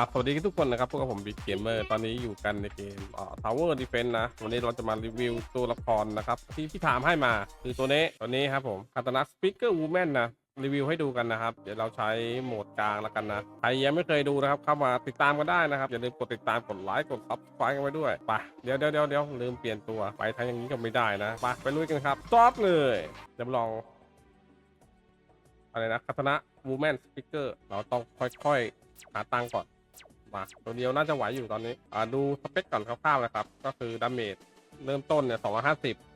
ครับสวัสดีทุกคนนะครับพวกบผมบิ๊กเกมเมอร์ตอนนี้อยู่กันในเกมอ่า Tower Defense นะ วันนี้เราจะมารีวิวตัวละครนะครับ ที่พี่ถามให้มาคือตัวนี้ตัวนี้ครับผมคาตานะสปิเกอร์วูแมนนะ รีวิวให้ดูกันนะครับ เดี๋ยวเราใช้โหมดกลางแล้วกันนะใครยังไม่เคยดูนะครับเข้ามาติดตามกันได้นะครับอย่าลืมกดติดตามกดไลค์กดซับสไครต์กันไว้ด้วยไปเดี๋ยวเดี๋ยวเดี๋ยวเดี๋ยวลืมเปลี่ยนตัวไปทางอย่างนี้ก็ไม่ได้นะไปไปลุยกันครับจอบเลยเดี๋ยวลองอะไรนะคาตานะวูแมนสปิเกอร์เราต้องค่อยๆหาตังค์ก่อน มาตัวเดียวน่าจะไหวอยู่ตอนนี้อ่าดูสเปคก่อนคร่าวๆนะครับ ก็คือดาเมจเริ่มต้นเนี่ย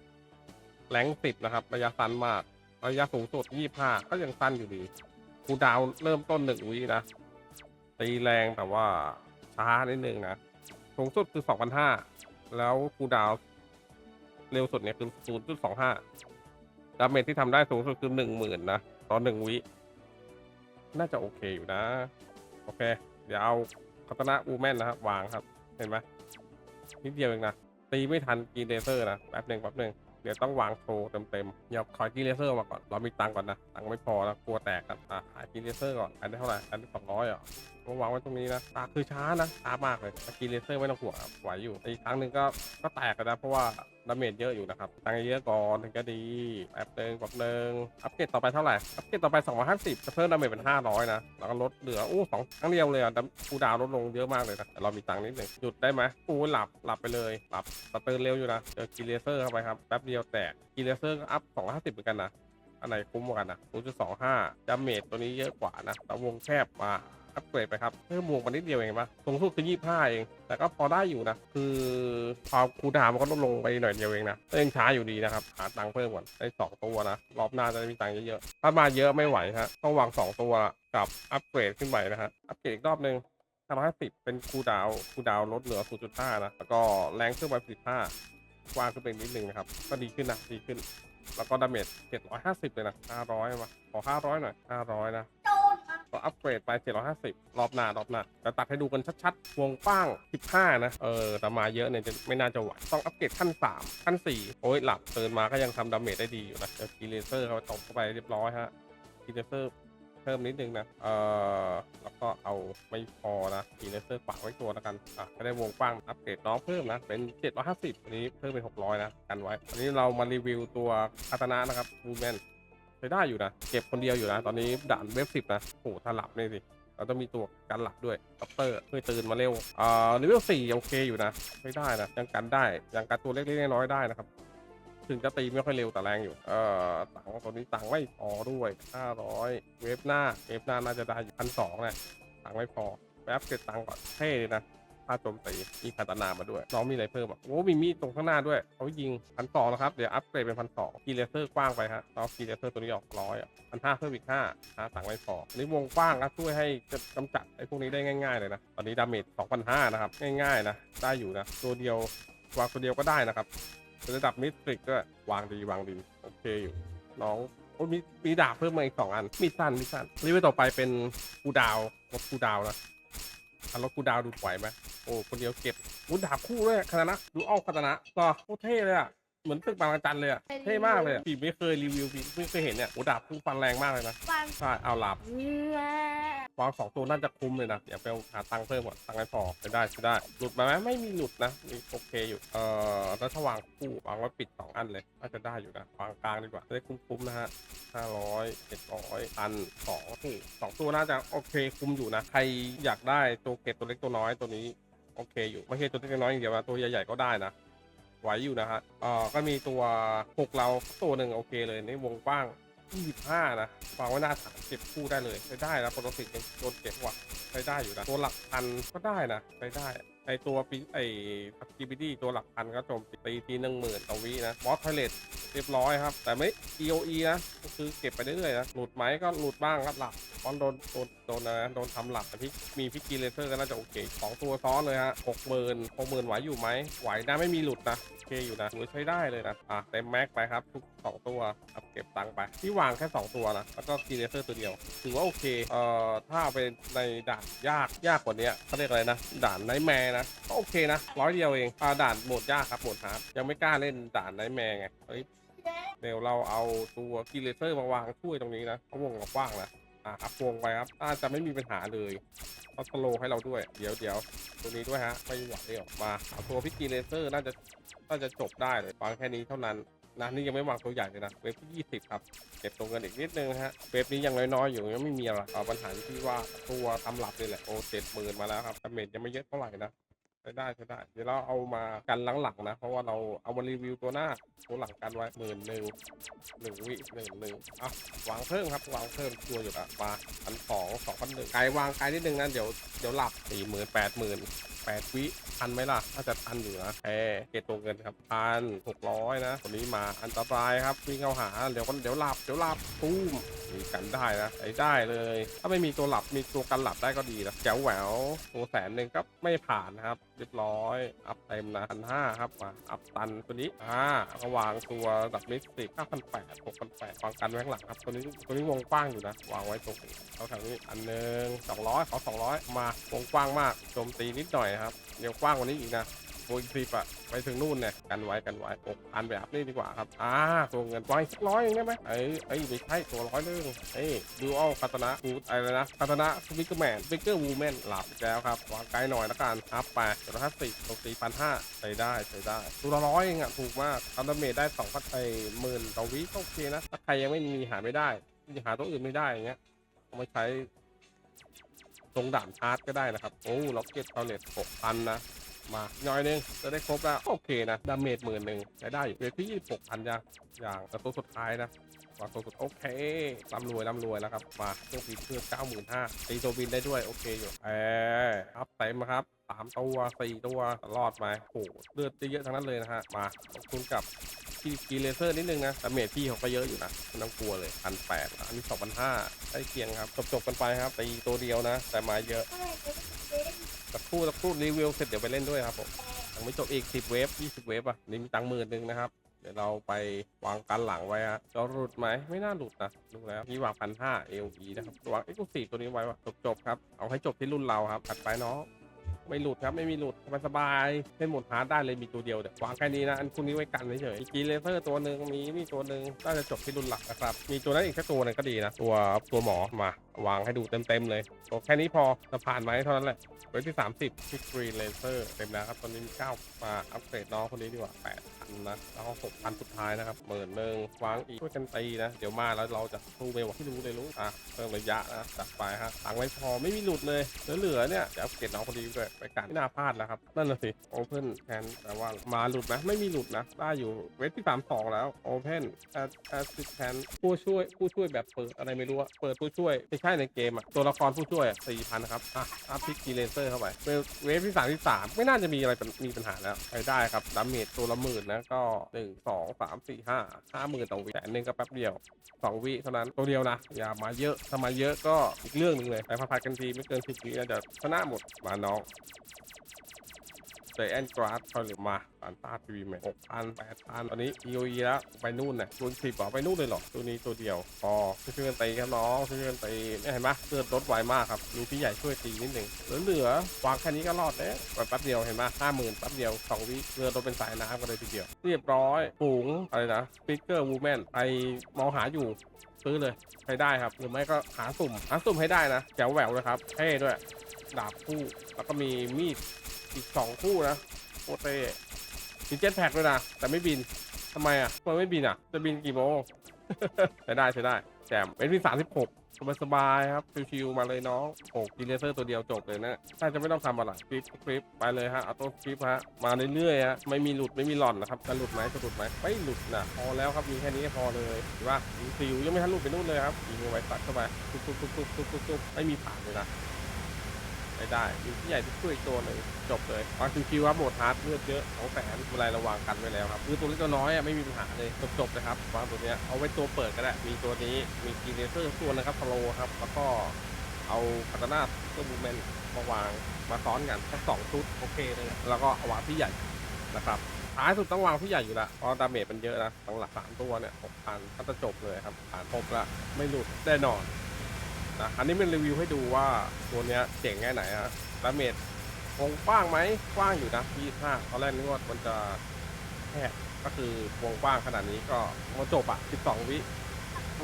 250แรง10นะครับ ระยะสั้นมากระยะสูงสุด25ก็ยังสั้นอยู่ดีคูดาวเริ่มต้นหนึ่งวินะตีแรงแต่ว่าช้านิดนึงนะสูงสุดคือ2,500แล้วคูดาวเร็วสุดเนี่ยคือ0.25ดาเมจที่ทำได้สูงสุดคือ10,000นะต่อหนึ่งวิ น่าจะโอเคอยู่นะ โอเค เดี๋ยวเอา คาตนาอูแมนนะครับ วางครับ เห็นไหมนิดเดียวเองนะ ตีไม่ทันกีเลเซอร์นะ แป๊บหนึ่งแป๊บหนึ่งเดี๋ยวต้องวางโชว์เต็มๆเดี๋ยวขอกีเลเซอร์มาก่อน เรามีตังก่อนนะ ตังไม่พอแล้วกลัวแตกกันอะหายกีเลเซอร์ก่อน อันนี้เท่าไหร่ อันนี้สองร้อยอะก็วางไว้ตรงนี้นะตาคือช้านะช้ามากเลยกีเลเซอร์ไม่ต้องห่วงไหวอยู่ อีกครั้งหนึ่งก็ ก็แตกกันนะ เพราะว่า ดาเมจเยอะอยู่นะครับตังค์เยอะก่อนถึงจะดีแป๊บหนึ่งแป๊บหนึ่งอัปเกรดต่อไปเท่าไหร่อัปเกรดต่อไป 250จะเพิ่มดาเมจเป็น 500 นะ แล้วก็ลดเหลืออู้สองครั้งเดียวเลยอะคูดาวลดลงเยอะมากเลยนะแต่เรามีตังค์นิดหนึ่งหยุดได้ไหมอู้หลับหลับไปเลยหลับสเตอร์เร็วอยู่นะเจอกีเลเซอร์เข้าไปครับแป๊บเดียวแตกกีเลเซอร์ก็อัพ250เหมือนกันนะอันไหนคุ้มกว่ากันนะ0.25ดาเมจตัวนี้เยอะกว่านะแต่วงแคบมา อัปเกรดไปครับเพิ่มมวงมานิดเดียวเองปะสูงสุดคือ25เอง แต่ก็พอได้อยู่นะ คือความคูดาวมันก็ลดลงไปหน่อยเดียวเองนะก็ยังช้าอยู่ดีนะครับ หาตังค์เพิ่มก่อนได้2ตัวนะ รอบหน้าจะมีตังค์เยอะๆ ถ้ามาเยอะไม่ไหวฮะ ต้องวาง2ตัวกับอัปเกรดขึ้นไปนะฮะ อัปเกรดอีกรอบนึง550เป็นคูดาวคูดาวลดเหลือ0.5นะ แล้วก็แรงขึ้นไป15กว้างขึ้นไปนิดนึงนะครับ ก็ดีขึ้นนะ ดีขึ้น แล้วก็ดาเมจ750 เลยนะ 500มาขอ 500 หน่อย 500 นะ ก็อัปเกรดไป750 รอบหน้ารอบหน้าแต่ตัดให้ดูกันชัดๆ วงป้าง 15 นะ เออ แต่มาเยอะเนี่ยจะไม่น่าจะไหว ต้องอัปเกรดขั้น 3 ขั้น 4 โอ้ย หลับเตือนมาก็ยังทำดาเมจได้ดีอยู่นะเจอกีเลเซอร์เขาตบเข้าไปเรียบร้อยฮะกีเลเซอร์เพิ่มนิดนึงนะ เออแล้วก็เอาไม่พอนะกีเลเซอร์ปักไว้ตัวแล้วกัน อะก็ได้วงกว้างอัปเกรดน้องเพิ่มนะ เป็น 750 อันนี้เพิ่มเป็น 600 นะ กันไว้ อันนี้เรามารีวิวตัวคาตานะนะครับบูแมน ใช้ได้อยู่นะ เก็บคนเดียวอยู่นะ ตอนนี้ด่านเว็บสิบนะโอ้โหถ้าหลับนี่สิเราต้องมีตัวกันหลับด้วยด็อกเตอร์เพื่อตื่นมาเร็วอ่าเลเวลสี่โอเคอยู่นะ ไม่ได้นะ ยังกันได้ยังกันตัวเล็กๆน้อยๆได้นะครับ ถึงจะตีไม่ค่อยเร็วแต่แรงอยู่ เอ่อตังตัวนี้ตังไม่พอด้วย500เวฟหน้าเวฟหน้าน่าจะได้อยู่พันสองนี่ตังไม่พอแป๊บเก็บตังก่อนเท่เลยนะ ถ้าโจมตีมีคาตานามาด้วย น้องมีอะไรเพิ่มอะโอ้มีมีดตรงข้างหน้าด้วยเขายิงพันสองนะครับ เดี๋ยวอัปเกรดเป็นพันสองกีเลเซอร์กว้างไปฮะเอากีเลเซอร์ตัวนี้ออกร้อยอะพันห้าเพิ่มอีกห้าหาตังไม่พออันนี้วงกว้างนะช่วยให้จะกำจัดไอ้พวกนี้ได้ง่ายๆเลยนะ ตอนนี้ดาเมจสองพันห้านะครับ ง่ายๆนะ ได้อยู่นะ ตัวเดียววางตัวเดียวก็ได้นะครับระดับมิสตริกก็วางดีวางดีโอเคอยู่น้องโอ้มีมีดาบเพิ่มมาอีกสองอันมีดสั้นมีดสั้นรีวิวต่อไปเป็นกูดาวรถกูดาวนะ อารถกูดาวดูถอยไหมโอ้คนเดียวเก็บอุ้ดาบคู่ด้วยคาตานะดูอ้อคาตานะก็โคตรเท่เลยอะ เหมือนตึกบางระจันเลยอะเท่มากเลยอะพี่ไม่เคยรีวิวพี่ไม่เคยเห็นเนี่ยโอ้ดาบคู่ฟันแรงมากเลยนะฟันใช่เอาหลับเนื้อวางสองตัวน่าจะคุ้มเลยนะอย่าไปเอาหาตังค์เพิ่มก่อนตังค์ไม่พอไปได้ใช้ได้หลุดมาไหมไม่มีหลุดนะมีโอเคอยู่เอ่อแล้วถ้าวางคู่วางไว้ปิดสองอันเลยน่าจะได้อยู่นะวางกลางดีกว่าจะได้คุ้มๆนะฮะห้าร้อยเจ็ดร้อยพันสองคู่สองตัวน่าจะโอเคคุ้มอยู่นะใครอยากได้ตัวเกตตัวเล็กตัวน้อยตัวนี้โอเคอยู่ไม่ใช่ตัวเล็กตัวน้อยอย่างเดียวนะตัวใหญ่ๆก็ได้นะ ไหวอยู่นะฮะเอ่อก็มีตัวหกเราตัวหนึ่งโอเคเลยในวงกว้าง25นะวางไว้หน้าฐานเก็บคู่ได้เลยใช้ได้นะปกติยังโดนเก็บว่ะใช้ได้อยู่นะตัวหลักพันก็ได้นะใช้ได้ ไอตัวปีไอจีบีดี้ตัวหลักพันก็โจมตีทีหนึ่งหมื่นต่อวินะบอสไทเลตเรียบร้อยครับ แต่ไม่ EOE นะก็คือเก็บไปเรื่อยๆนะหลุดไหมก็หลุดบ้างครับหลับตอนโดนโดนโดนนะโดนทำหลับแต่พี่มีพิกกีเลเซอร์ก็น่าจะโอเคสองตัวซ้อนเลยฮะหกหมื่นหกหมื่นไหวอยู่ไหมไหวนะไม่มีหลุดนะโอเคอยู่นะถือว่าใช้ได้เลยนะอะเต็มแม็กไปครับทุกสองตัวเอาเก็บตังค์ไปที่วางแค่2ตัวนะแล้วก็กีเลเซอร์ตัวเดียวถือว่าโอเคเอ่อถ้าเอาไปในด่านยากยากกว่านี้เขาเรียกอะไรนะด่านไนแมร์นะก็โอเคนะร้อยเดียวเองอ่าด่านโหมดยากครับโหมดฮาร์ดยังไม่กล้าเล่นด่านไนแมร์ไงเฮ้ยเดี๋ยวเราเอาตัวกิเลเซอร์มาวางช่วยตรงนี้นะเพราะวงกว้างนะอะครับวงไปครับน่าจะไม่มีปัญหาเลยเขาสโลให้เราด้วย เดี๋ยวเดี๋ยวตัวนี้ด้วยฮะไม่หวออกมาเอาตัวพิกกีเลเซอร์น่าจะน่าจะจบได้เลยฟังแค่นี้เท่านั้น นะนี่ยังไม่วางตัวใหญ่เลยนะเวฟที่ 20 ครับ เก็บตัวเงินอีกนิดนึงฮะเวฟนี้ยังน้อยๆอยู่ยังไม่มีอะไรเอาปัญหาที่ว่าตัวทำหลับนี่แหละโอ้เจ็ดหมื่นมาแล้วครับดาเมจยังไม่เยอะเท่าไหร่นะใช้ได้ใช้ได้เดี๋ยวเราเอามากันหลังๆนะ เพราะว่าเราเอามารีวิวตัวหน้าตัวหลังกันไว้หมื่นหนึ่งหนึ่งวิหนึ่งหนึ่งอะวางเพิ่มครับวางเพิ่มตัวอยู่ละมาพันสองสองพันหนึ่งไกลวางไกลนิดนึงนะเดี๋ยวเดี๋ยวหลับสี่หมื่นแปดหมื่น แปดวิทันไหมล่ะถ้าจะทันอยู่นะแอเกตตัวเงินครับพันหกร้อยนะคนนี้มาอันตรายครับวิ่งเข้าหาเดี๋ยวก็เดี๋ยวหลับเดี๋ยวหลับตุ้มมีกันได้นะใช้ได้เลย ถ้าไม่มีตัวหลับมีตัวกันหลับได้ก็ดีนะแจ๋วแหววตัวแสนหนึ่งก็ไม่ผ่านนะครับ เรียบร้อย อัพเต็มนะพันห้าครับมาอัพตันตัวนี้อ่าก็วางตัวดับมิสติกเก้าพันแปดหกพันแปดวางกันไว้ข้างหลังครับตัวนี้ตัวนี้วงกว้างอยู่นะ วางไว้ตรงเขาแถวนี้อันหนึ่งสองร้อยขอสองร้อยมาวงกว้างมากโจมตีนิดหน่อยครับเดี๋ยวกว้างกว่านี้อีกนะโบอีกสิบอะไปถึงนู่นเนี่ยกันไว้กันไว้หกพันแบบนี้ดีกว่าครับอ่าตัวเงินวางสักร้อยเองได้ไหมเอ้ยเอ้ยไม่ใช่ตัวร้อยเรื่องเอ้ยดูเอาคาตนะกูอะไรนะคาตนะสปิกเกอร์แมนสปิกเกอร์วูแมนหลับอีกแล้วครับวางไกลหน่อยละกันครับไปเดี๋ยห้าสิบตกตีพันห้าใช้ได้ใช้ได้ตัวละร้อยเองอะถูกมากทำดาเมจได้สองพันไปหมื่นต่อวิก็โอเคนะถ้าใครยังไม่มีหาไม่ได้หาตัวอื่นไม่ได้อย่างเงี้ยเอามาใช้ ตรงด่านชาร์จก็ได้นะครับ โอ้ล็อกเก็ตเอาเน็ตหกพันนะ มาหน่อยหนึงจะได้ครบแล้ว โอเคนะ ดาเมจหมื่นหนึ่งใช้ได้อยู่เวทที่ยี่สิบหกพันยังอย่างแต่ตัวสุดท้ายนะวางตัวสุดโอเคร่ำรวยร่ำรวยแล้วครับมาเครื่องบินเครื่อเก้าหมื่นห้าตีตัวบินได้ด้วยโอเคอยู่เออครับเต็มครับสามตัวสี่ตัวรอดไหมโอ้โหเลือดเยอะทั้งนั้นเลยนะฮะมาขอบคุณกับพี่กีเลเซอร์นิดนึงนะดาเมจพี่เขาก็เยอะอยู่นะไม่ต้องกลัวเลยพันแปดอันนี้สองพันห้าใกล้เคียงครับจบๆกันไปครับตีตัวเดียวนะ แต่มาเยอะ ครู่สักครู่รีวิวเสร็จเดี๋ยวไปเล่นด้วยครับผมยังไม่จบอีก10เวฟ20เวฟอะนี่มีตังค์หมื่นหนึ่งนะครับ เดี๋ยวเราไปวางกันหลังไว้ฮะจะหลุดไหมไม่น่าหลุดนะดูแล้วนี่วางพันห้าเอลีนะครับวางเอ็กซ์คลูซีฟตัวนี้ไว้ว่าจบจบครับเอาให้จบที่รุ่นเราครับถัดไปเนาะไม่หลุดครับไม่มีหลุดสบายสบายๆเล่นหมดฮาได้เลยมีตัวเดียวเดี๋ยววางแค่นี้นะอันคุณนี้ไว้กันเฉยๆมีกีเลเซอร์ตัวหนึ่งมีนี่ตัวหนึ่งน่าจะจบที่รุ่นหลักนะครับมีตัวนั้นอีกแค่ตัวนึงก็ดีนะตัวตัวหมอมาวางให้ดูเต็มๆเลยโอแค่นี้พอจะผ่านไหมเท่านั้นแหละเวทที่ 30ที่กรีนเลเซอร์เต็มแล้วครับ ตอนนี้มี9มาอัปเกรดน้องคนนี้ดีกว่า8,000นะแล้วก็6,000 สุดท้ายนะครับหมื่นหนึ่งวางอีกช่วยกันตีนะ เดี๋ยวมาแล้วเราจะสู้ไม่ไหวที่รู้เลยรู้อะเพิ่มระยะนะจัดไปฮะตังไม่พอไม่มีหลุดเลยเหลือๆเนี่ยจะอัปเกรดน้องคนนี้ด้วยไปกันไม่น่าพลาดแล้วครับนั่นน่ะสิโอเพนแทนแต่ว่ามาหลุดไหมไม่มีหลุดนะได้อยู่เวทที่32แล้วโอเพนแอดแอดซิแทนผู้ช่วยผู้ช่วยแบบเปิดอะไรไม่รู้อะเปิดผู้ช่วยใช่ในเกมอะตัวละครผู้ช่วยสี่พันครับอะอัพพิกกีเลเซอร์เข้าไปเวฟที่สามที่สามไม่น่าจะมีอะไรเป็นมีปัญหาแล้วใช้ได้ครับดาเมจตัวละหมื่นนะก็หนึ่งสองสามสี่ห้าห้าหมื่นต่อวิแสนหนึ่งก็แป๊บเดียวสองวิเท่านั้นตัวเดียวนะอย่ามาเยอะถ้ามาเยอะก็อีกเรื่องหนึ่งเลยไปพัดๆกันทีไม่เกินสิบวินะจะชนะหมดมาน้อง เจแอนกราสเขาหรือมาปานตาทีวีแมหกพันแปดพันตอนนี้ EOE แล้วไปนู่นน่ะคูณสิบเหรอไปนู่นเลยเหรอตัวนี้ตัวเดียวพอช่วยกันตีครับน้องช่วยกันตีเนี่ยเห็นไหมเลือดลดไวมากครับมีพี่ใหญ่ช่วยตีนิดหนึ่งเหลือๆวางแค่นี้ก็รอดแล้วแป๊บเดียวเห็นไหมห้าหมื่นแป๊บเดียวสองวิเรือลดเป็นสายน้ำกันเลยทีเดียว เรียบร้อยฝูงอะไรนะสปิเกอร์วูแมนไปมองหาอยู่ซื้อเลยใช้ได้ครับ หรือไม่ก็หาสุ่มหาสุ่มให้ได้นะแจ๋วแหววเลยครับเท่ด้วย ดาบคู่แล้วก็มีมีด อีกสองคู่นะโคตรเท่มีเจ็ตแพ็กด้วยนะ แต่ไม่บินทำไมอะทำไมไม่บินอะ จะบินกี่โมงใช้ได้ใช้ได้แจมเป็นที่สามสิบหกสบายสบายๆครับ ชิวๆมาเลยน้องโอ้กีเลเซอร์ตัวเดียวจบเลยนะถ้าจะไม่ต้องทำอะไรคลิปคลิปไปเลยฮะเอาตัวคลิปฮะ มาเรื่อยๆฮะ ไม่มีหลุดไม่มีหล่อนนะครับจะหลุดไหมจะหลุดไหมไม่หลุดนะพอแล้วครับ มีแค่นี้พอเลยเห็นป่ะมีซิวยังไม่ทันหลุดไปนู่นเลยครับยิงไว้ตัดเข้าไปตุ๊บตุ๊บตุ๊บตุ๊บตุ๊บไม่มีผ่านเลยนะ ไม่ได้มีพี่ใหญ่ที่ช่วยอีกตัวหนึ่งจบเลยวางคิวๆครับโหมดฮาร์ดเลือดเยอะของแสนเวลาระวางกันไว้แล้วครับคือตัวเล็กตัวน้อยอะไม่มีปัญหาเลยจบๆเลยครับวางตัวเนี้ยเอาไว้ตัวเปิดก็ได้มีตัวนี้มีกีเนเซอร์ตัวนะครับสโลครับแล้วก็เอาคาตานาเพื่อมูเมนมาวางมาซ้อนกันสักสองชุดโอเคเลยแล้วก็เอาวางพี่ใหญ่นะครับท้ายสุดต้องวางพี่ใหญ่อยู่ละเพราะดาเมจมันเยอะนะตั้งหลักสามตัวเนี่ยหกพันก็จะจบเลยครับผ่านครบละไม่หลุดแน่นอน นะอันนี้เป็นรีวิวให้ดูว่าตัวเนี้ยเจ๋งแค่ไหนฮะดาเมจวงกว้างไหมกว้างอยู่นะพี่ห้าตอนแรกนึกว่ามันจะแคบก็คือวงกว้างขนาดนี้ก็มาจบอะ12 วิ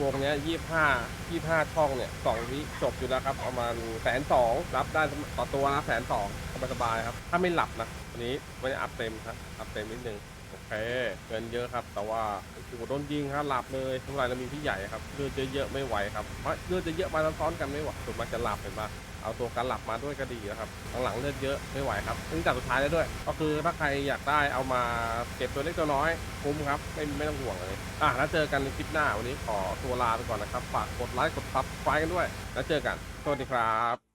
วงเนี้ยยี่ห้ายี่ห้าช่องเนี่ยสองวิจบอยู่แล้วครับประมาณแสนสองรับได้ต่อตัวนะแสนสองสบายๆครับ ถ้าไม่หลับนะวันนี้ไม่ได้อัพเต็มครับอัพเต็มนิดนึง เคเงินเยอะครับ แต่ว่าโอ้โหโดนยิงครับหลับเลยทำลายเรามีพี่ใหญ่ครับเลือดเยอะๆไม่ไหวครับเพราะเลือดจะเยอะมาซ้อนๆกันไม่ไหวส่วนมากจะหลับเห็นปะเอาตัวการหลับมาด้วยก็ดีนะครับหลังๆเลือดเยอะไม่ไหวครับซึ่งจัดสุดท้ายได้ด้วย ก็คือถ้าใครอยากได้เอามาเก็บตัวเล็กตัวน้อยคุ้มครับไม่ไม่ต้องห่วงเลยอะแล้วเจอกันในคลิปหน้าวันนี้ขอตัวลาไปก่อนนะครับฝากกดไลค์กดซับสไครต์กันด้วย แล้วเจอกันสวัสดีครับ